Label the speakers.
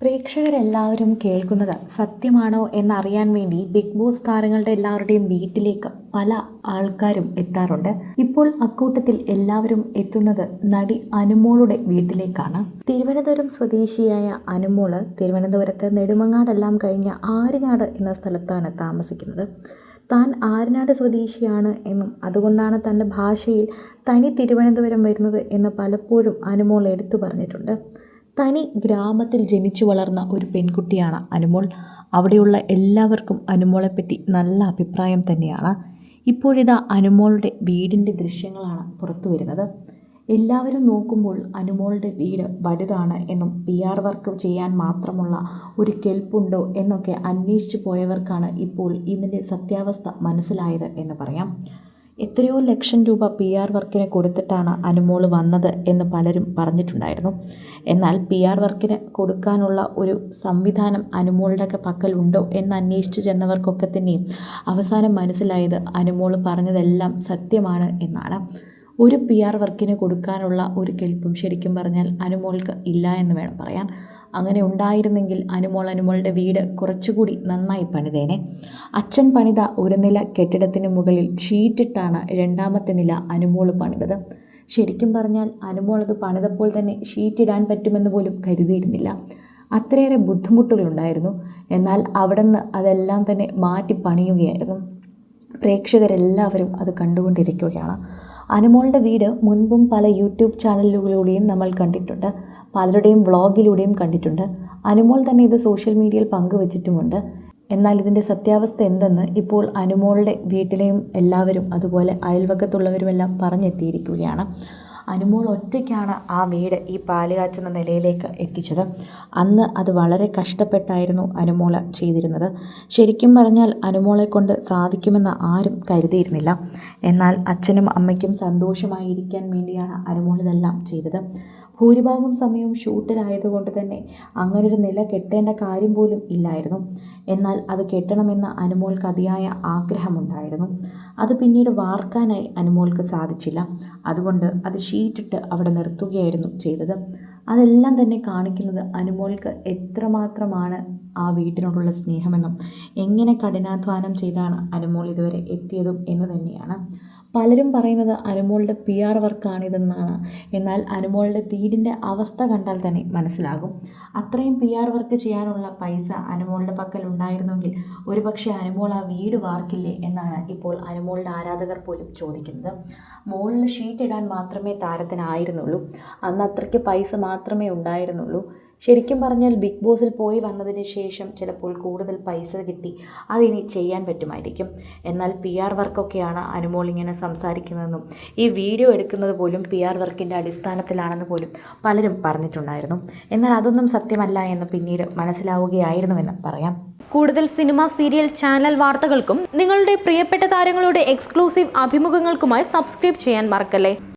Speaker 1: പ്രേക്ഷകരെല്ലാവരും കേൾക്കുന്നത് സത്യമാണോ എന്നറിയാൻ വേണ്ടി ബിഗ് ബോസ് താരങ്ങളുടെ എല്ലാവരുടെയും വീട്ടിലേക്ക് പല ആൾക്കാരും എത്താറുണ്ട്. ഇപ്പോൾ അക്കൂട്ടത്തിൽ എല്ലാവരും എത്തുന്നത് നടി അനുമോളുടെ വീട്ടിലേക്കാണ്. തിരുവനന്തപുരം സ്വദേശിയായ അനുമോൾ തിരുവനന്തപുരത്ത് നെടുമങ്ങാടെല്ലാം കഴിഞ്ഞ ആര്യനാട് എന്ന സ്ഥലത്താണ് താമസിക്കുന്നത്. താൻ ആരനാട് സ്വദേശിയാണ് എന്നും അതുകൊണ്ടാണ് തന്റെ ഭാഷയിൽ തനി തിരുവനന്തപുരം വരുന്നത് എന്ന് പലപ്പോഴും അനുമോൾ എടുത്തു പറഞ്ഞിട്ടുണ്ട്. തനി ഗ്രാമത്തിൽ ജനിച്ചു വളർന്ന ഒരു പെൺകുട്ടിയാണ് അനുമോൾ. അവിടെയുള്ള എല്ലാവർക്കും അനുമോളെപ്പറ്റി നല്ല അഭിപ്രായം തന്നെയാണ്. ഇപ്പോഴിതാ അനുമോളുടെ വീടിന്റെ ദൃശ്യങ്ങളാണ് പുറത്തു വരുന്നത്. എല്ലാവരും നോക്കുമ്പോൾ അനുമോളുടെ വീട് വലുതാണ് എന്നും പി ആർ വർക്ക് ചെയ്യാൻ മാത്രമുള്ള ഒരു കെൽപ്പുണ്ടോ എന്നൊക്കെ അന്വേഷിച്ചു പോയവർക്കാണ് ഇപ്പോൾ ഇതിന്റെ സത്യാവസ്ഥ മനസ്സിലായത് എന്ന് പറയാം. എത്രയോ ലക്ഷം രൂപ പി ആർ വർക്കിന് കൊടുത്തിട്ടാണ് അനുമോൾ വന്നത് എന്ന് പലരും പറഞ്ഞിട്ടുണ്ടായിരുന്നു. എന്നാൽ പി ആർ വർക്കിന് കൊടുക്കാനുള്ള ഒരു സംവിധാനം അനുമോളുടെ പക്കലുണ്ടോ എന്ന് അന്വേഷിച്ചു ചെന്നവർക്കൊക്കെ തന്നെയും അവസാനം മനസ്സിലായത് അനുമോൾ പറഞ്ഞതെല്ലാം സത്യമാണ് എന്നാണ്. ഒരു പി ആർ വർക്കിന് കൊടുക്കാനുള്ള ഒരു കെൽപ്പും ശരിക്കും പറഞ്ഞാൽ അനുമോൾക്ക് ഇല്ല എന്ന് വേണം പറയാൻ. അങ്ങനെ ഉണ്ടായിരുന്നെങ്കിൽ അനുമോൾ അനുമോളുടെ വീട് കുറച്ചുകൂടി നന്നായി പണിതേനെ. അച്ഛൻ പണിത ഒരു നില കെട്ടിടത്തിന് മുകളിൽ ഷീറ്റിട്ടാണ് രണ്ടാമത്തെ നില അനുമോൾ പണിതത്. ശരിക്കും പറഞ്ഞാൽ അനുമോൾ അത് പണിതപ്പോൾ തന്നെ ഷീറ്റിടാൻ പറ്റുമെന്ന് പോലും കരുതിയിരുന്നില്ല. അത്രയേറെ ബുദ്ധിമുട്ടുകളുണ്ടായിരുന്നു. എന്നാൽ അവിടെ നിന്ന് അതെല്ലാം തന്നെ മാറ്റി പണിയുകയായിരുന്നു. പ്രേക്ഷകരെല്ലാവരും അത് കണ്ടുകൊണ്ടിരിക്കുകയാണ്. അനുമോളുടെ വീട് മുൻപും പല യൂട്യൂബ് ചാനലുകളിലൂടെയും നമ്മൾ കണ്ടിട്ടുണ്ട്. പലരുടെയും വ്ളോഗിലൂടെയും കണ്ടിട്ടുണ്ട്. അനുമോൾ തന്നെ ഇത് സോഷ്യൽ മീഡിയയിൽ പങ്കുവച്ചിട്ടുമുണ്ട്. എന്നാൽ ഇതിന്റെ സത്യാവസ്ഥ എന്തെന്ന് ഇപ്പോൾ അനുമോളുടെ വീട്ടിലെയും എല്ലാവരും അതുപോലെ അയൽവക്കത്തുള്ളവരുമെല്ലാം പറഞ്ഞെത്തിയിരിക്കുകയാണ്. അനുമോൾ ഒറ്റയ്ക്കാണ് ആ വീട് ഈ പാൽ കാച്ചുന്ന നിലയിലേക്ക് എത്തിച്ചത്. അന്ന് അത് വളരെ കഷ്ടപ്പെട്ടായിരുന്നു അനുമോൾ ചെയ്തിരുന്നത്. ശരിക്കും പറഞ്ഞാൽ അനുമോളെ കൊണ്ട് സാധിക്കുമെന്ന് ആരും കരുതിയിരുന്നില്ല. എന്നാൽ അച്ഛനും അമ്മയ്ക്കും സന്തോഷമായിരിക്കാൻ വേണ്ടിയാണ് അനുമോൾ ഇതെല്ലാം ചെയ്തത്. ഭൂരിഭാഗം സമയവും ഷൂട്ടിലായതുകൊണ്ട് തന്നെ അങ്ങനൊരു നില കെട്ടേണ്ട കാര്യം പോലും ഇല്ലായിരുന്നു. എന്നാൽ അത് കെട്ടണമെന്ന അനുമോൾക്ക് അതിയായ ആഗ്രഹമുണ്ടായിരുന്നു. അത് പിന്നീട് വാർക്കാനായി അനുമോൾക്ക് സാധിച്ചില്ല. അതുകൊണ്ട് അത് ഷീറ്റിട്ട് അവിടെ നിർത്തുകയായിരുന്നു ചെയ്തത്. അതെല്ലാം തന്നെ കാണിക്കുന്നത് അനുമോൾക്ക് എത്രമാത്രമാണ് ആ വീട്ടിനോടുള്ള സ്നേഹമെന്നും എങ്ങനെ കഠിനാധ്വാനം ചെയ്താണ് അനുമോൾ ഇതുവരെ എത്തിയതും എന്ന് തന്നെയാണ്. പലരും പറയുന്നത് അനുമോളുടെ പി ആർ വർക്കാണിതെന്നാണ്. എന്നാൽ അനുമോളുടെ വീടിന്റെ അവസ്ഥ കണ്ടാൽ തന്നെ മനസ്സിലാകും. അത്രയും പി ആർ വർക്ക് ചെയ്യാനുള്ള പൈസ അനുമോളുടെ പക്കൽ ഉണ്ടായിരുന്നെങ്കിൽ ഒരുപക്ഷെ അനുമോൾ ആ വീട് വാർക്കില്ലേ എന്നാണ് ഇപ്പോൾ അനുമോളുടെ ആരാധകർ പോലും ചോദിക്കുന്നത്. മുകളിൽ ഷീറ്റ് ഇടാൻ മാത്രമേ താരത്തിനായിരുന്നുള്ളൂ. അന്ന് അത്രയ്ക്ക് പൈസ മാത്രമേ ഉണ്ടായിരുന്നുള്ളൂ. ശരിക്കും പറഞ്ഞാൽ ബിഗ് ബോസിൽ പോയി വന്നതിന് ശേഷം ചിലപ്പോൾ കൂടുതൽ പൈസ കിട്ടി. അതിനി ചെയ്യാൻ പറ്റുമായിരിക്കും. എന്നാൽ പി ആർ വർക്കൊക്കെയാണ് അനുമോൾ ഇങ്ങനെ സംസാരിക്കുന്നതെന്നും ഈ വീഡിയോ എടുക്കുന്നത് പോലും പി ആർ വർക്കിന്റെ അടിസ്ഥാനത്തിലാണെന്ന് പോലും പലരും പറഞ്ഞിട്ടുണ്ടായിരുന്നു. എന്നാൽ അതൊന്നും സത്യമല്ല എന്ന് പിന്നീട് മനസ്സിലാവുകയായിരുന്നുവെന്ന് പറയാം.
Speaker 2: കൂടുതൽ സിനിമ സീരിയൽ ചാനൽ വാർത്തകൾക്കും നിങ്ങളുടെ പ്രിയപ്പെട്ട താരങ്ങളുടെ എക്സ്ക്ലൂസീവ് അഭിമുഖങ്ങൾക്കുമായി സബ്സ്ക്രൈബ് ചെയ്യാൻ മറക്കല്ലേ?